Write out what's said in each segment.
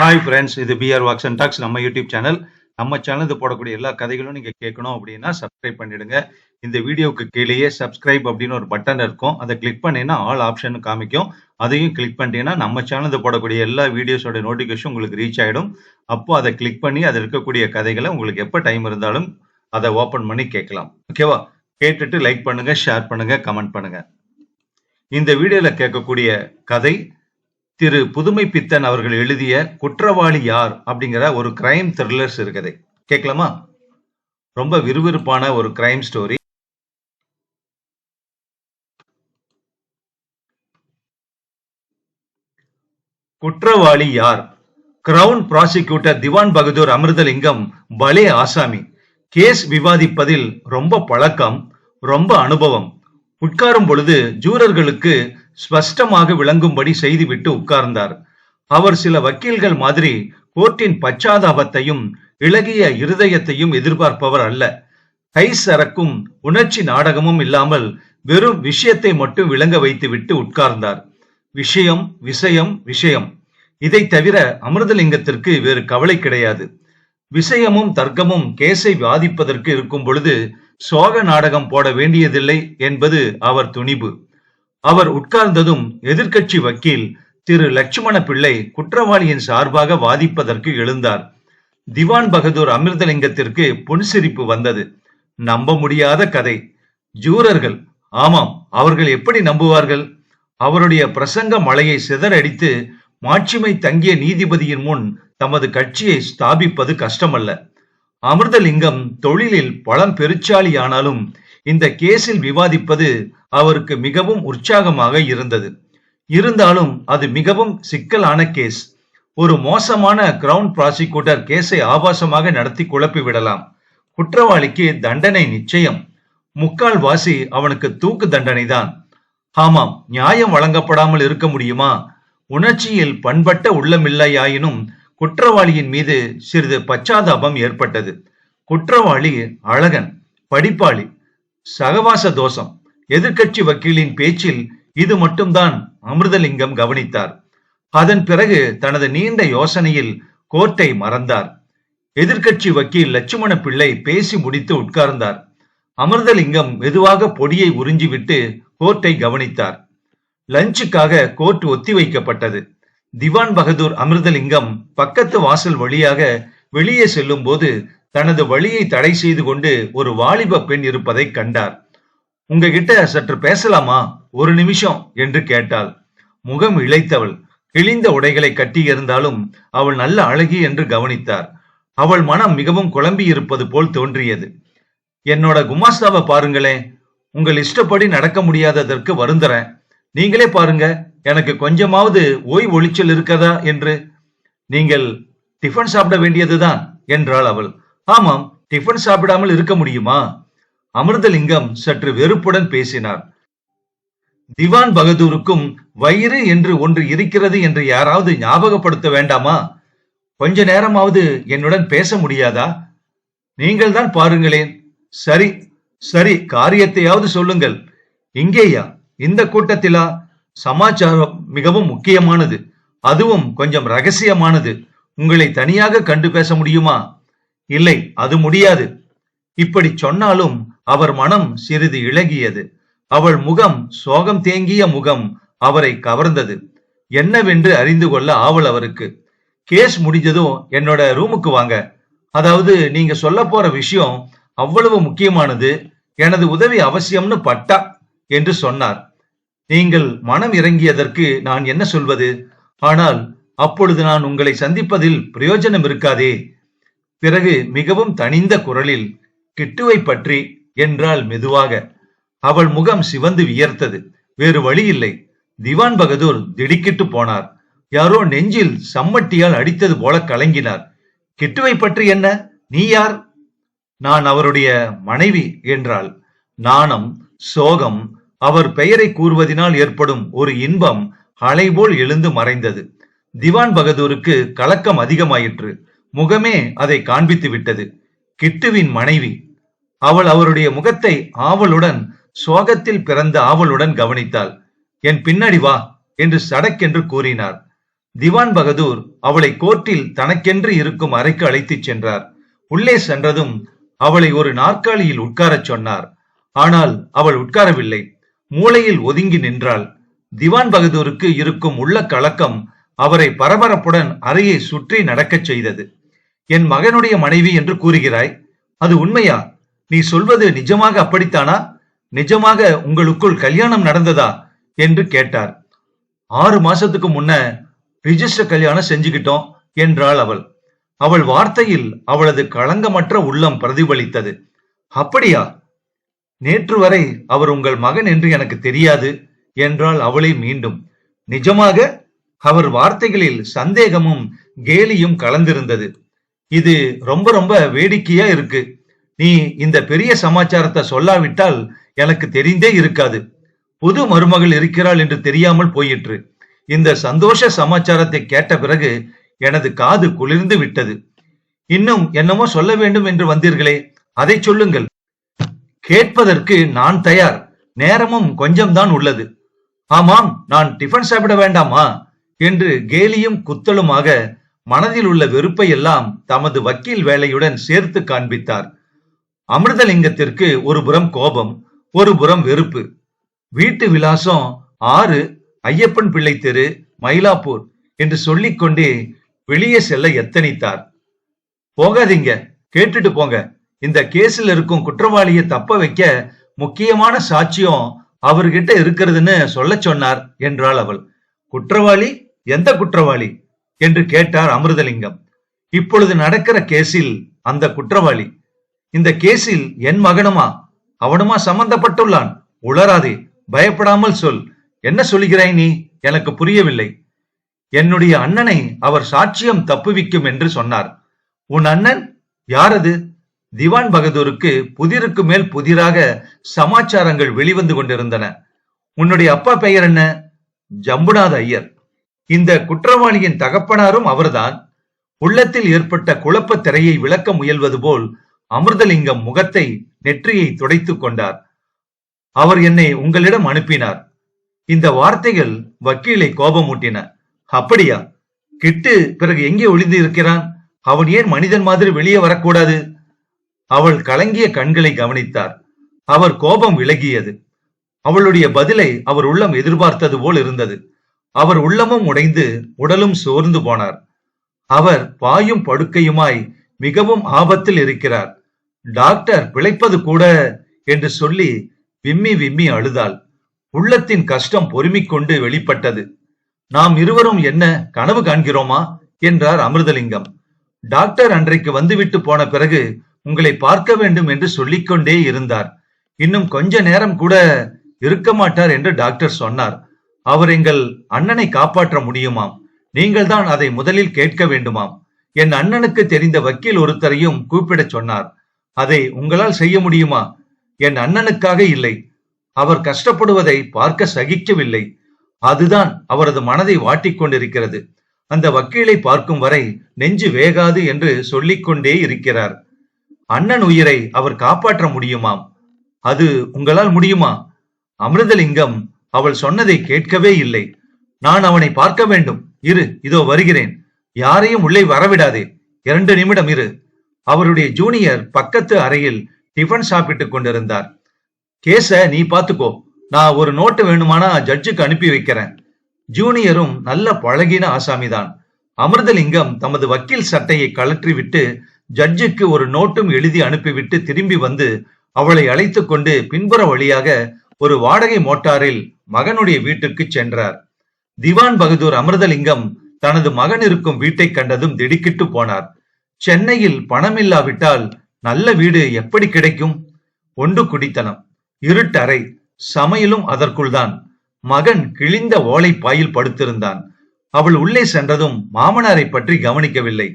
Hi friends இது PR walks and talks நம்ம YouTube channel நம்ம சேனல் போடக்கூடிய எல்லா கதைகளும் நீங்கள் கேட்கணும் அப்படின்னா சப்ஸ்கிரைப் பண்ணிடுங்க. இந்த வீடியோக்கு கீழேயே சப்ஸ்கிரைப் அப்படின்னு ஒரு பட்டன் இருக்கும். அதை கிளிக் பண்ணீங்கன்னா ஆல் ஆப்ஷன் காமிக்கும். அதையும் கிளிக் பண்ணிட்டீங்கன்னா நம்ம சேனல் போடக்கூடிய எல்லா வீடியோஸோட நோட்டிஃபிகேஷன் உங்களுக்கு ரீச் ஆகிடும் அப்போ அதை கிளிக் பண்ணி அதில் இருக்கக்கூடிய கதைகளை உங்களுக்கு எப்போ டைம் இருந்தாலும் அதை ஓப்பன் பண்ணி கேட்கலாம். ஓகேவா கேட்டுட்டு லைக் பண்ணுங்க ஷேர் பண்ணுங்க கமெண்ட் பண்ணுங்க. இந்த வீடியோவில் கேட்கக்கூடிய கதை திரு புதுமை பித்தன் அவர்கள் எழுதிய குற்றவாளி யார் அப்படிங்கிற ஒரு கிரைம் த்ரில்லர்ஸ் இருக்குது. கேட்கலாமா? ரொம்ப விறுவிறுப்பான ஒரு கிரைம் ஸ்டோரி குற்றவாளி யார்? கிரவுன் ப்ராசிக்யூட்டர் திவான் பகதூர் அமிர்தலிங்கம் பலே ஆசாமி. கேஸ் விவாதிப்பதில் ரொம்ப பழக்கம் ரொம்ப அனுபவம். உட்காரும் பொழுது ஜூரர்களுக்கு ஸ்பஷ்டமாக விளங்கும்படி செய்துவிட்டு உட்கார்ந்தார். அவர் சில வக்கீல்கள் மாதிரி கோர்ட்டின் பச்சாதாபத்தையும் இளகிய இருதயத்தையும் எதிர்பார்ப்பவர் அல்ல. கை சரக்கும் உணர்ச்சி நாடகமும் இல்லாமல் வெறும் விஷயத்தை மட்டும் விளங்க வைத்துவிட்டு உட்கார்ந்தார். விஷயம் விஷயம் விஷயம். இதை தவிர அமிர்தலிங்கத்திற்கு வேறு கவலை கிடையாது. விஷயமும் தர்க்கமும் கேஸை வாதிப்பதற்கு இருக்கும் பொழுது சோக நாடகம் போட வேண்டியதில்லை என்பது அவர் துணிவு. அவர் உட்கார்ந்ததும் எதிர்க்கட்சி வக்கீல் திரு லட்சுமண பிள்ளை குற்றவாளியின் சார்பாக வாதிப்பதற்கு எழுந்தார். திவான் பகதூர் அமிர்தலிங்கத்திற்கு புன்சிரிப்பு வந்தது. நம்ப முடியாத கதை. ஜூரர்கள். ஆமாம் அவர்கள் எப்படி நம்புவார்கள்? அவருடைய பிரசங்க மலையை சிதறடித்து மாட்சிமை தங்கிய நீதிபதியின் முன் தமது கட்சியை ஸ்தாபிப்பது கஷ்டமல்ல. அமிர்தலிங்கம் தொழிலில் பழம் பெருச்சாலியானாலும் இந்த கேஸில் விவாதிப்பது அவருக்கு மிகவும் உற்சாகமாக இருந்தது. இருந்தாலும் அது மிகவும் சிக்கலான கேஸ். ஒரு மோசமான கிரவுன் ப்ராசிக்யூட்டர் கேஸை ஆபாசமாக நடத்தி குழப்பி விடலாம். குற்றவாளிக்கு தண்டனை நிச்சயம். முக்கால் வாசி அவனுக்கு தூக்கு தண்டனை தான் ஆமாம் நியாயம் வழங்கப்படாமல் இருக்க முடியுமா? உணர்ச்சியில் பண்பட்ட உள்ளமில்லையாயினும் குற்றவாளியின் மீது சிறிது பச்சாதாபம் ஏற்பட்டது. குற்றவாளி அழகன் படிப்பாளி. சகவாச தோஷம். எதிர்கட்சி வக்கீலின் பேச்சில் இது மட்டும்தான் அமிர்தலிங்கம் கவனித்தார். அதன் பிறகு தனது நீண்ட யோசனையில் கோர்ட்டை மறந்தார். எதிர்கட்சி வக்கீல் லட்சுமண பிள்ளை பேசி முடித்து உட்கார்ந்தார். அமிர்தலிங்கம் மெதுவாக பொடியை உறிஞ்சிவிட்டு கோர்ட்டை கவனித்தார். லஞ்சுக்காக கோர்ட் ஒத்திவைக்கப்பட்டது. திவான் பகதூர் அமிர்தலிங்கம் பக்கத்து வாசல் வழியாக வெளியே செல்லும் போது தனது வழியை தடை செய்து கொண்டு ஒரு வாலிப பெண் இருப்பதை கண்டார். உங்ககிட்ட சற்று பேசலாமா? ஒரு நிமிஷம் என்று கேட்டாள். முகம் இழைத்தவள் கிழிந்த உடைகளை கட்டியிருந்தாலும் அவள் நல்ல அழகி என்று கவனித்தார். அவள் மனம் மிகவும் குழம்பி இருப்பது போல் தோன்றியது. என்னோட குமாஸ்தாவை பாருங்களேன் உங்கள் இஷ்டப்படி நடக்க முடியாததற்கு வருந்துறேன். நீங்களே பாருங்க எனக்கு கொஞ்சமாவது ஓய் ஒளிச்சல் இருக்கதா என்று. நீங்கள் டிஃபன் சாப்பிட வேண்டியதுதான் என்றாள் அவள். ஆமாம் டிஃபன் சாப்பிடாமல் இருக்க முடியுமா? அமிர்தலிங்கம் சற்று வெறுப்புடன் பேசினார். திவான் பகதூருக்கும் வயிறு என்று ஒன்று இருக்கிறது என்று யாராவது ஞாபகப்படுத்த வேண்டாமா? கொஞ்ச நேரமாவது என்னுடன் பேச முடியாதா? நீங்கள் தான் பாருங்களேன். சரி சரி காரியத்தையாவது சொல்லுங்கள். இங்கேயா இந்த கூட்டத்திலா? சமாச்சாரம் மிகவும் முக்கியமானது. அதுவும் கொஞ்சம் ரகசியமானது. உங்களை தனியாக கண்டு பேச முடியுமா? இல்லை அது முடியாது. இப்படி சொன்னாலும் அவர் மனம் சிறிது இழகியது அவள் முகம் சோகம் தேங்கிய முகம் அவரை கவர்ந்தது. என்னவென்று அறிந்து கொள்ள ஆவல் அவருக்கு. கேஸ் முடிஞ்சதும் என்னோட ரூமுக்கு வாங்க. அதாவது நீங்க சொல்ல போற விஷயம் அவ்வளவு முக்கியமானது எனது உதவி அவசியம்னு பட்டா என்று சொன்னார். நீங்கள் மனம் இறங்கியதற்கு நான் என்ன சொல்வது? ஆனால் அப்பொழுது நான் உங்களை சந்திப்பதில் பிரயோஜனம் இருக்காதே. பிறகு மிகவும் தனிந்த குரலில் கிட்டுவை பற்றி என்றால் மெதுவாக. அவள் முகம் சிவந்து வியர்த்தது. வேறு வழி இல்லை. திவான் பகதூர் திடுக்கிட்டு போனார். யாரோ நெஞ்சில் சம்மட்டியால் அடித்தது போல கலங்கினார். கிட்டுவை பற்றி என்ன? நீ யார்? நான் அவருடைய மனைவி என்றாள். நாணம் சோகம் அவர் பெயரை கூறுவதினால் ஏற்படும் ஒரு இன்பம் அலைபோல் எழுந்து மறைந்தது. திவான் பகதூருக்கு கலக்கம் அதிகமாயிற்று. முகமே அதை காண்பித்து விட்டது. கிட்டுவின் மனைவி. அவள் அவருடைய முகத்தை ஆவலுடன் சோகத்தில் பிறந்த ஆவலுடன் கவனித்தாள். என் பின்னாடி வா என்று சடக்கென்று கூறினார். திவான் பகதூர் அவளை கோர்ட்டில் தனக்கென்று இருக்கும் அறைக்கு அழைத்துச் சென்றார். உள்ளே சென்றதும் அவளை ஒரு நாற்காலியில் உட்காரச் சொன்னார். ஆனால் அவள் உட்காரவில்லை. மூளையில் ஒதுங்கி நின்றாள். திவான் பகதூருக்கு இருக்கும் உள்ள கலக்கம் அவரை பரபரப்புடன் அறையை சுற்றி நடக்கச் செய்தது. என் மகனுடைய மனைவி என்று கூறுகிறாய்? அது உண்மையா? நீ சொல்வது நிஜமாக அப்படித்தானா? நிஜமாக உங்களுக்குள் கல்யாணம் நடந்ததா? என்று கேட்டார். ஆறு மாசத்துக்கு முன்ன ரிஜிஸ்டர் கல்யாணம் செஞ்சுக்கிட்டோம் என்றாள் அவள். அவள் வார்த்தையில் அவளது களங்கமற்ற உள்ளம் பிரதிபலித்தது. அப்படியா? நேற்று வரை அவர் உங்கள் மகன் என்று எனக்கு தெரியாது என்றாள் அவளை மீண்டும். நிஜமாக அவர் வார்த்தைகளில் சந்தேகமும் கேலியும் கலந்திருந்தது. இது ரொம்ப ரொம்ப வேடிக்கையா இருக்கு. நீ இந்த பெரிய சமாச்சாரத்தை சொல்லாவிட்டால் எனக்கு தெரிந்தே இருக்காது. புது மருமகள் இருக்கிறாள் என்று தெரியாமல் போயிற்று. இந்த சந்தோஷ சமாச்சாரத்தை கேட்ட பிறகு எனது காது குளிர்ந்து விட்டது. இன்னும் என்னமோ சொல்ல வேண்டும் என்று வந்தீர்களே அதை சொல்லுங்கள். கேட்பதற்கு நான் தயார். நேரமும் கொஞ்சம்தான் உள்ளது. ஆமாம் நான் டிஃபன் சாப்பிட வேண்டாமா? என்று கேலியும் குத்தலுமாக மனதில் உள்ள வெறுப்பை எல்லாம் தமது வக்கீல் வேலையுடன் சேர்த்து காண்பித்தார். அமிர்தலிங்கத்திற்கு ஒரு புறம் கோபம் ஒரு புறம் வெறுப்பு. வீட்டு விலாசம் ஆறு ஐயப்பன் பிள்ளை தெரு மயிலாப்பூர் என்று சொல்லிக்கொண்டே வெளியே செல்ல எத்தனித்தார். போகாதீங்க கேட்டுட்டு போங்க. இந்த கேஸில் இருக்கும் குற்றவாளியை தப்ப வைக்க முக்கியமான சாட்சியம் அவர்கிட்ட இருக்கிறதுன்னு சொல்ல சொன்னார் என்றாள் அவள். குற்றவாளி? எந்த குற்றவாளி? என்று கேட்டார் அமிர்தலிங்கம். இப்பொழுது நடக்கிற கேஸில் அந்த குற்றவாளி. இந்த கேஸில் என் மகனுமா? அவனுமா சம்பந்தப்பட்டுள்ளான்? உளராதே பயப்படாமல் சொல். என்ன சொல்கிறாய் நீ? எனக்கு புரியவில்லை. என்னுடைய அண்ணனை அவர் சாட்சியம் தப்புவிக்கும் என்று சொன்னார். உன் அண்ணன்? யாரது? திவான் பகதூருக்கு புதிருக்கு மேல் புதிராக சமாச்சாரங்கள் வெளிவந்து கொண்டிருந்தன. உன்னுடைய அப்பா பெயர் என்ன? ஜம்புநாத ஐயர். இந்த குற்றவாளியின் தகப்பனாரும் அவர்தான். உள்ளத்தில் ஏற்பட்ட குழப்பத் திரையை விளக்க முயல்வது போல் அமிர்தலிங்கம் முகத்தை நெற்றியை துடைத்துக் கொண்டார். அவர் என்னை உங்களிடம் அனுப்பினார். இந்த வார்த்தைகள் வக்கீலை கோபமூட்டின. அப்படியா? கிட்டு பிறகு எங்கே ஒளிந்து இருக்கிறான்? அவன் ஏன் மனிதன் மாதிரி வெளியே வரக்கூடாது? அவள் கலங்கிய கண்களை கவனித்தார். அவர் கோபம் விலகியது. அவளுடைய பதிலை அவர் உள்ளம் எதிர்பார்த்தது போல் இருந்தது. அவர் உள்ளமும் உடைந்து உடலும் சோர்ந்து போனார். அவர் பாயும் படுக்கையுமாய் மிகவும் ஆபத்தில் இருக்கிறார். டாக்டர் பிழைப்பது கூட என்று சொல்லி விம்மி விம்மி அழுதாள். உள்ளத்தின் கஷ்டம் பொறுமிக் கொண்டு வெளிப்பட்டது. நாம் இருவரும் என்ன கனவு காண்கிறோமா? என்றார் அமிர்தலிங்கம். டாக்டர் அன்றைக்கு வந்துவிட்டு போன பிறகு உங்களை பார்க்க வேண்டும் என்று சொல்லிக்கொண்டே இருந்தார். இன்னும் கொஞ்ச நேரம் கூட இருக்க மாட்டார் என்று டாக்டர் சொன்னார். அவர் எங்கள் அண்ணனை காப்பாற்ற முடியுமாம்? நீங்கள் தான் அதை முதலில் கேட்க வேண்டுமாம். என் அண்ணனுக்கு தெரிந்த வக்கீல் ஒருத்தரையும் கூப்பிடச் சொன்னார். அதை உங்களால் செய்ய முடியுமா? என் அண்ணனுக்காக இல்லை. அவர் கஷ்டப்படுவதை பார்க்க சகிக்கவில்லை. அதுதான் அவரது மனதை வாட்டிக்கொண்டிருக்கிறது அந்த வக்கீலை பார்க்கும் வரை நெஞ்சு வேகாது என்று சொல்லிக்கொண்டே இருக்கிறார். அண்ணன் உயிரை அவர் காப்பாற்ற முடியுமாம்? அது உங்களால் முடியுமா? அமிர்தலிங்கம் அவள் சொன்னதை கேட்கவே இல்லை. நான் அவனை பார்க்க வேண்டும். இரு இதோ வருகிறேன். யாரையும் உள்ளே வரவிடாதே. இரண்டு நிமிடம் இரு. அவருடைய ஜூனியர் பக்கத்து அறையில் டிஃபன் சாப்பிட்டுக் கொண்டிருந்தார். கேச நீ பாத்துக்கோ நான் ஒரு நோட்டு வேணுமானா ஜட்ஜுக்கு அனுப்பி வைக்கிறேன். ஜூனியரும் நல்ல பழகின ஆசாமிதான். அமிர்தலிங்கம் தமது வக்கீல் சட்டையை கழற்றிவிட்டு ஜட்ஜுக்கு ஒரு நோட்டும் எழுதி அனுப்பிவிட்டு திரும்பி வந்து அவளை அழைத்து கொண்டு பின்புற வழியாக ஒரு வாடகை மோட்டாரில் மகனுடைய வீட்டுக்கு சென்றார். திவான் பகதூர் அமிர்தலிங்கம் தனது மகன் இருக்கும் வீட்டை கண்டதும் திடுக்கிட்டு போனார். சென்னையில் பணமில்லாவிட்டால் நல்ல வீடு எப்படி கிடைக்கும்? ஒன்று குடித்தனம் இருட்டறை சமையலும் அதற்குள் தான். மகன் கிழிந்த ஓலை பாயில் படுத்திருந்தான். அவள் உள்ளே சென்றதும் மாமனாரை பற்றி கவனிக்கவில்லை.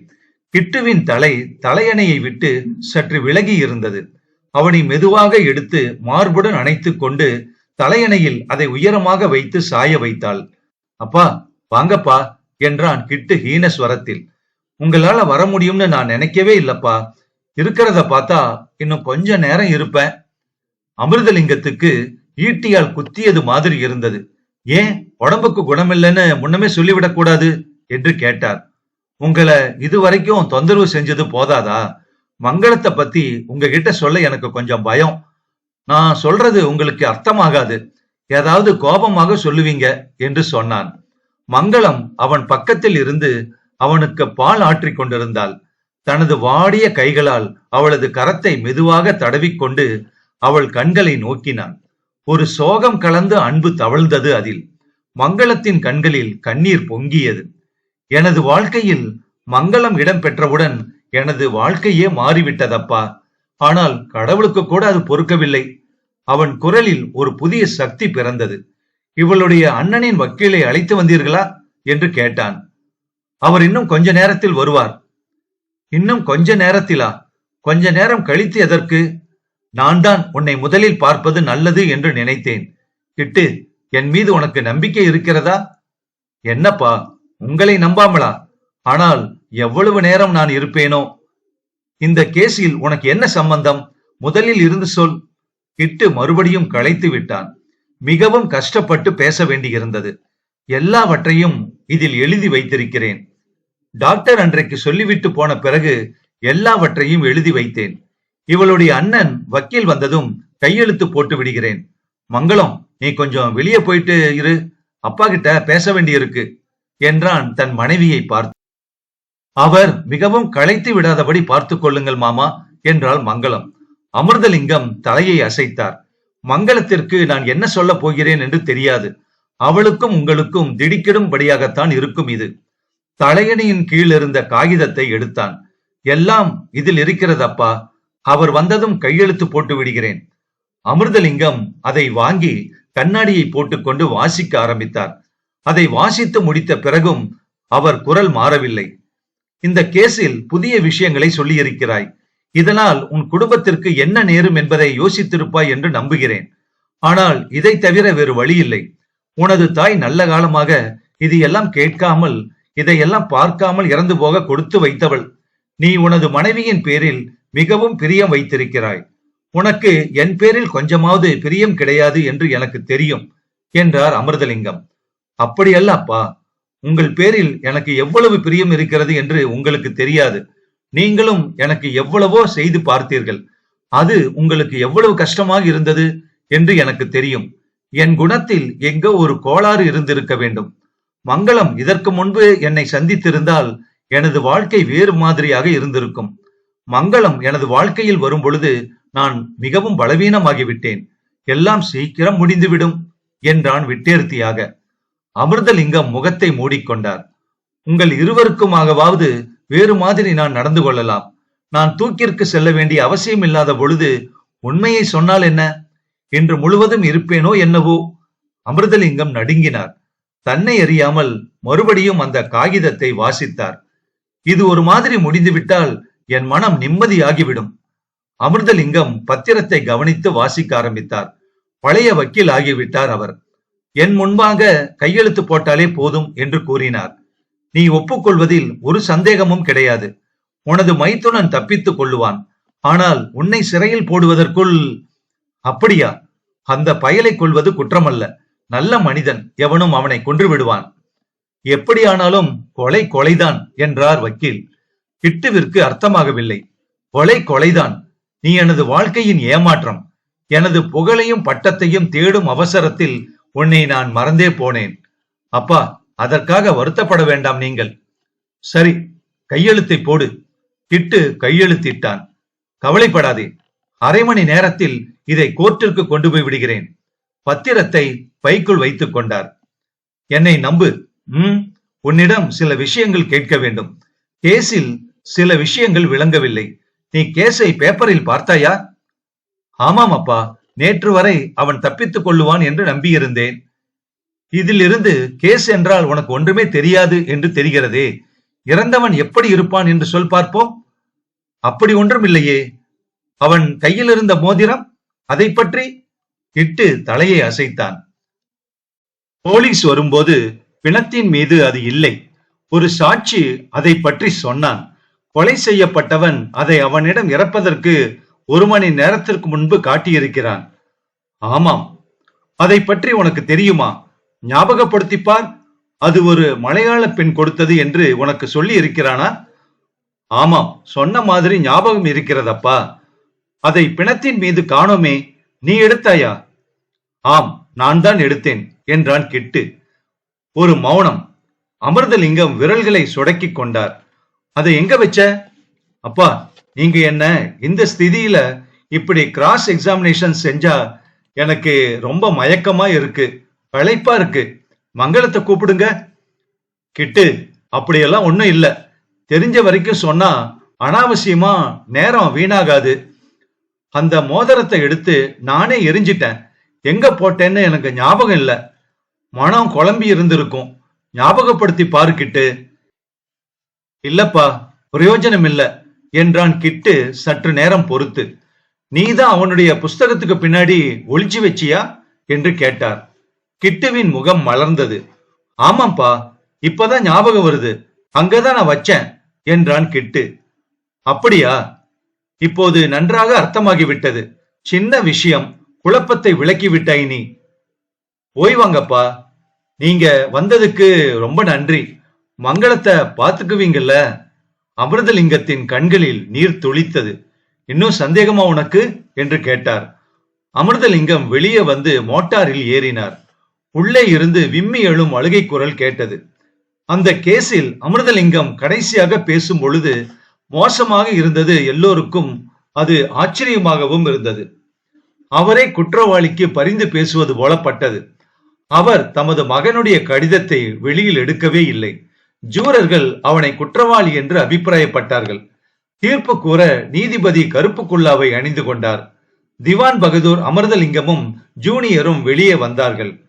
கிட்டுவின் தலை தலையணையை விட்டு சற்று விலகி இருந்தது. அவனை மெதுவாக எடுத்து மார்புடன் அணைத்துக் கொண்டு தலையணையில் அதை உயரமாக வைத்து சாய வைத்தாள். அப்பா வாங்கப்பா என்றான் கிட்டு ஹீன ஸ்வரத்தில். உங்களால வர முடியும்னு நான் நினைக்கவே இல்லப்பா. இருக்கிறத பார்த்தா இன்னும் கொஞ்ச நேரம் இருப்பேன். அமிர்தலிங்கத்துக்கு ஈட்டியால் குத்தியது மாதிரி இருந்தது. ஏன்? உடம்புக்கு குணமில்லைன்னு முன்னமே சொல்லிவிடக்கூடாது என்று கேட்டார். உங்களை இதுவரைக்கும் தொந்தரவு செஞ்சது போதாதா? மங்களத்தை பத்தி உங்ககிட்ட சொல்ல எனக்கு கொஞ்சம் பயம். நான் சொல்றது உங்களுக்கு அர்த்தமாகாது. ஏதாவது கோபமாக சொல்லுவீங்க என்று சொன்னான். மங்களம் அவன் பக்கத்தில் இருந்து அவனுக்கு பால் ஆற்றிக் கொண்டிருந்தாள். தனது வாடிய கைகளால் அவளது கரத்தை மெதுவாக தடவிக்கொண்டு அவள் கண்களை நோக்கினான். ஒரு சோகம் கலந்த அன்பு தவழ்ந்தது அதில். மங்களத்தின் கண்களில் கண்ணீர் பொங்கியது. எனது வாழ்க்கையில் மங்களம் இடம் பெற்றவுடன் எனது வாழ்க்கையே மாறிவிட்டதப்பா? ஆனால் கடவுளுக்கு கூட அது பொறுக்கவில்லை. அவன் குரலில் ஒரு புதிய சக்தி பிறந்தது. இவளுடைய அண்ணனின் வக்கீலை அழைத்து வந்தீர்களா? என்று கேட்டான். அவர் இன்னும் கொஞ்ச நேரத்தில் வருவார். இன்னும் கொஞ்ச நேரத்திலா? கொஞ்ச நேரம் கழித்து எதற்கு? நான் தான் உன்னை முதலில் பார்ப்பது நல்லது என்று நினைத்தேன். கிட்டு என் மீது உனக்கு நம்பிக்கை இருக்கிறதா? என்னப்பா உங்களை நம்பாமலா? ஆனால் எவ்வளவு நேரம் நான் இருப்பேனோ? இந்த கேஸில் உனக்கு என்ன சம்பந்தம்? முதலில் இருந்து சொல். கிட்டு மறுபடியும் களைத்து விட்டான். மிகவும் கஷ்டப்பட்டு பேச வேண்டியிருந்தது. எல்லாவற்றையும் இதில் எழுதி வைத்திருக்கிறேன். டாக்டர் அன்றைக்கு சொல்லிவிட்டு போன பிறகு எல்லாவற்றையும் எழுதி வைத்தேன். இவளுடைய அண்ணன் வக்கீல் வந்ததும் கையெழுத்து போட்டு விடுகிறேன். மங்களம் நீ கொஞ்சம் வெளியே போயிட்டு இரு. அப்பா கிட்ட பேச வேண்டியிருக்கு என்றான் தன் மனைவியை பார்த்து. அவர் மிகவும் களைத்து விடாதபடி பார்த்துக் கொள்ளுங்கள் மாமா என்றாள் மங்களம். அமிர்தலிங்கம் தலையை அசைத்தார். மங்களத்திற்கு நான் என்ன சொல்ல போகிறேன் என்று தெரியாது. அவளுக்கும் உங்களுக்கும் திடுக்கிடும்படியாகத்தான் இருக்கும் இது. தலையணியின் கீழ் இருந்த காகிதத்தை எடுத்தான். எல்லாம் இதில் இருக்கிறதப்பா? அவர் வந்ததும் கையெழுத்து போட்டு விடுகிறேன். அமிர்தலிங்கம் அதை வாங்கி கண்ணாடியை போட்டுக்கொண்டு வாசிக்க ஆரம்பித்தார். அதை வாசித்து முடித்த பிறகும் அவர் குரல் மாறவில்லை. இந்த கேஸில் புதிய விஷயங்களை சொல்லியிருக்கிறாய். இதனால் உன் குடும்பத்திற்கு என்ன நேரும் என்பதை யோசித்திருப்பாய் என்று நம்புகிறேன். ஆனால் இதை தவிர வேறு வழி இல்லை உனது தாய் நல்ல காலமாக இது எல்லாம் கேட்காமல் இதையெல்லாம் பார்க்காமல் இறந்து போக கொடுத்து வைத்தவள். நீ உனது மனைவியின் பேரில் மிகவும் பிரியம் வைத்திருக்கிறாய். உனக்கு என் பேரில் கொஞ்சமாவது பிரியம் கிடையாது என்று எனக்கு தெரியும் என்றார் அமிர்தலிங்கம். அப்படியல்ல அப்பா உங்கள் பேரில் எனக்கு எவ்வளவு பிரியம் இருக்கிறது என்று உங்களுக்கு தெரியாது. நீங்களும் எனக்கு எவ்வளவோ செய்து பார்த்தீர்கள். அது உங்களுக்கு எவ்வளவு கஷ்டமாக இருந்தது என்று எனக்கு தெரியும். என் குணத்தில் எங்கோ ஒரு கோளாறு இருந்திருக்க வேண்டும். மங்களம் இதற்கு முன்பு என்னை சந்தித்திருந்தால் எனது வாழ்க்கை வேறு மாதிரியாக இருந்திருக்கும். மங்களம் எனது வாழ்க்கையில் வரும் பொழுது நான் மிகவும் பலவீனமாகிவிட்டேன். எல்லாம் சீக்கிரம் முடிந்துவிடும் என்றான் விட்டேர்த்தியாக. அமிர்தலிங்கம் முகத்தை மூடிக்கொண்டார். உங்கள் இருவருக்குமாகவாவது வேறு மாதிரி நான் நடந்து கொள்ளலாம். நான் தூக்கிற்கு செல்ல வேண்டிய அவசியம் இல்லாத பொழுது உண்மையை சொன்னால் என்ன? இன்று முழுவதும் இருப்பேனோ என்னவோ? அமிர்தலிங்கம் நடுங்கினார். தன்னை அறியாமல் மறுபடியும் அந்த காகிதத்தை வாசித்தார். இது ஒரு மாதிரி முடிந்துவிட்டால் என் மனம் நிம்மதியாகிவிடும். அமிர்தலிங்கம் பத்திரத்தை கவனித்து வாசிக்க ஆரம்பித்தார். பழைய வக்கீல் ஆகிவிட்டார் அவர். என் முன்பாக கையெழுத்து போட்டாலே போதும் என்று கூறினார். நீ ஒப்புக்கொள்வதில் ஒரு சந்தேகமும் கிடையாது. உனது மைத்துனன் தப்பித்துக் கொள்ளுவான். ஆனால் உன்னை சிறையில் போடுவதற்குள் அப்படியா? அந்த பயலை கொள்வது குற்றமல்ல. நல்ல மனிதன் எவனும் அவனை கொன்று விடுவான். எப்படியானாலும் கொலை கொலைதான் என்றார் வக்கீல். கிட்டுவிற்கு அர்த்தமாகவில்லை. கொலை கொலைதான். நீ எனது வாழ்க்கையின் ஏமாற்றம். எனது புகழையும் பட்டத்தையும் தேடும் அவசரத்தில் உன்னை நான் மறந்தே போனேன். அப்பா அதற்காக வருத்தப்பட வேண்டாம் நீங்கள். சரி கையெழுத்தை போடு. திட்டு கையெழுத்திட்டான். கவலைப்படாதே. அரை மணி நேரத்தில் இதை கோர்ட்டிற்கு கொண்டு போய் விடுகிறேன். பத்திரத்தை பைக்குள் வைத்துக் கொண்டார். என்னை நம்பு. உம் உன்னிடம் சில விஷயங்கள் கேட்க வேண்டும். கேஸில் சில விஷயங்கள் விளங்கவில்லை. நீ கேஸை பேப்பரில் பார்த்தாயா? ஆமாம் அப்பா நேற்று வரை அவன் தப்பித்துக் கொள்ளுவான் என்று நம்பியிருந்தேன். இதிலிருந்து கேஸ் என்றால் உனக்கு ஒன்றுமே தெரியாது என்று தெரிகிறதே. இறந்தவன் எப்படி இருப்பான் என்று சொல் பார்ப்போம். அப்படி ஒன்றும் இல்லையே அவன் கையில் இருந்த மோதிரம் அதை பற்றி இட்டு தலையை அசைத்தான். போலீஸ் வரும்போது பிணத்தின் மீது அது இல்லை. ஒரு சாட்சி அதை பற்றி சொன்னான். கொலை செய்யப்பட்டவன் அதை அவனிடம் இறப்பதற்கு ஒரு மணி நேரத்திற்கு முன்பு காட்டியிருக்கிறான். ஆமாம் அதை பற்றி உனக்கு தெரியுமா? ஞாபகப்படுத்திப்பார் அது ஒரு மலையாள பெண் கொடுத்தது என்று உனக்கு சொல்லி இருக்கிறானா ஆமாம் சொன்ன மாதிரி ஞாபகம் இருக்கிறதப்பா. அதை பிணத்தின் மீது காணோமே நீ எடுத்தாயா? ஆம் நான் தான் எடுத்தேன் என்றான் கிட்டு. ஒரு மௌனம் அமிர்தலிங்கம் விரல்களை சுடக்கிக் கொண்டார். அதை எங்க வச்ச? அப்பா நீங்க என்ன? இந்த ஸ்திதியில இப்படி கிராஸ் எக்ஸாமினேஷன் செஞ்சா எனக்கு ரொம்ப மயக்கமா இருக்கு களைப்பா இருக்கு. மங்களத்தை கூப்பிடுங்க. கிட்டு அப்படியெல்லாம் ஒன்றும் இல்லை. தெரிஞ்ச வரைக்கும் சொன்னா அனாவசியமா நேரம் வீணாகாது. அந்த மோதிரத்தை எடுத்து நானே எரிஞ்சிட்டேன். எங்க போட்டேன்னு எனக்கு ஞாபகம் இல்லை. மனம் குழம்பி இருந்திருக்கும். ஞாபகப்படுத்தி பாரு கிட்டு. இல்லப்பா பிரயோஜனம் இல்லை. என்றான் கிட்டு சற்று நேரம் பொறுத்து. நீதான் அவனுடைய புஸ்தகத்துக்கு பின்னாடி ஒளிச்சு வச்சியா? என்று கேட்டார். கிட்டுவின் முகம் மலர்ந்தது. ஆமாப்பா இப்பதான் ஞாபகம் வருது. அங்கதான் நான் வச்சேன் என்றான் கிட்டு. அப்படியா? இப்போது நன்றாக அர்த்தமாகிவிட்டது. சின்ன விஷயம். குழப்பத்தை விளக்கிவிட்டாய் நீ. ஓய்வாங்கப்பா. நீங்க வந்ததுக்கு ரொம்ப நன்றி. மங்களத்தை பாத்துக்குவீங்கல்ல அமிர்தலிங்கத்தின் கண்களில் நீர் துளித்தது. இன்னும் சந்தேகமா உனக்கு? என்று கேட்டார். அமிர்தலிங்கம் வெளியே வந்து மோட்டாரில் ஏறினார். உள்ளே இருந்து விம்மி எழும் அழுகை குரல் கேட்டது. அந்த கேஸில் அமிர்தலிங்கம் கடைசியாக பேசும் பொழுது மோசமாக இருந்தது எல்லோருக்கும் அது ஆச்சரியமாகவும் இருந்தது. அவரே குற்றவாளிக்கு பரிந்து பேசுவது போலப்பட்டது. அவர் தமது மகனுடைய கடிதத்தை வெளியில் எடுக்கவே இல்லை. ஜூரர்கள் அவனை குற்றவாளி என்று அபிப்பிராயப்பட்டார்கள். தீர்ப்பு கூற நீதிபதி கருப்பு குல்லாவை அணிந்து கொண்டார். திவான் பகதூர் அமிர்தலிங்கமும் ஜூனியரும் வெளியே வந்தார்கள்.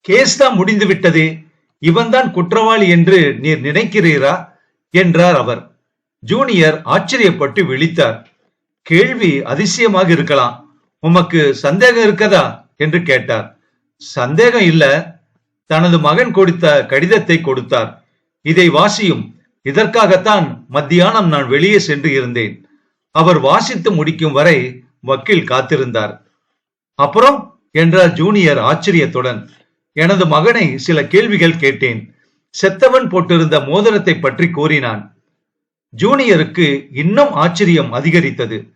கேஸ் தான் முடிந்து விட்டதே. இவன்தான் குற்றவாளி என்று நீர் நினைக்கிறீரா? என்றார் அவர். ஜூனியர் ஆச்சரியப்பட்டு விழித்தார். கேள்வி அதிசயமாக இருக்கலாம். உமக்கு சந்தேகம் இருக்கதா? என்று கேட்டார். சந்தேகம் இல்ல. தனது மகன் கொடுத்த கடிதத்தை கொடுத்தார். இதை வாசியும். இதற்காகத்தான் மத்தியானம் நான் வெளியே சென்று இருந்தேன். அவர் வாசித்து முடிக்கும் வரை வக்கீல் காத்திருந்தார். அப்புறம் என்றார் ஜூனியர் ஆச்சரியத்துடன். எனது மகனை சில கேள்விகள் கேட்டேன். செத்தவன் போட்டிருந்த மோதிரத்தை பற்றி கூறினான். ஜூனியருக்கு இன்னும் ஆச்சரியம் அதிகரித்தது.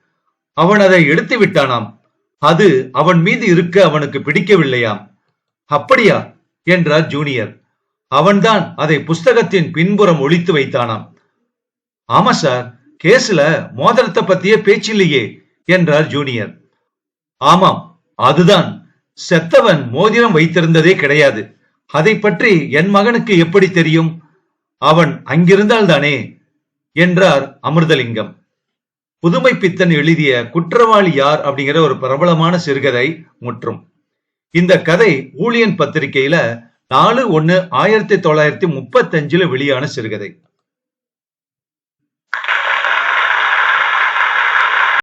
அவன் அதை எடுத்து விட்டானாம். அது அவன் மீது இருக்க அவனுக்கு பிடிக்கவில்லையாம். அப்படியா? என்றார் ஜூனியர். அவன்தான் அதை புஸ்தகத்தின் பின்புறம் ஒழித்து வைத்தானாம். ஆமா சார் கேஸ்ல மோதிரத்தை பத்தியே பேச்சில்லையே என்றார் ஜூனியர். ஆமாம் அதுதான். செத்தவன் மோதிரம் வைத்திருந்ததே கிடையாது. அதை பற்றி என் மகனுக்கு எப்படி தெரியும்? அவன் அங்கிருந்தால் தானே என்றார் அமிர்தலிங்கம். புதுமை பித்தன் எழுதிய குற்றவாளி யார் அப்படிங்கிற ஒரு பிரபலமான சிறுகதை முற்றும். இந்த கதை ஊழியன் பத்திரிகையில நாலு ஒன்னு ஆயிரத்தி தொள்ளாயிரத்தி முப்பத்தஞ்சுல வெளியான சிறுகதை.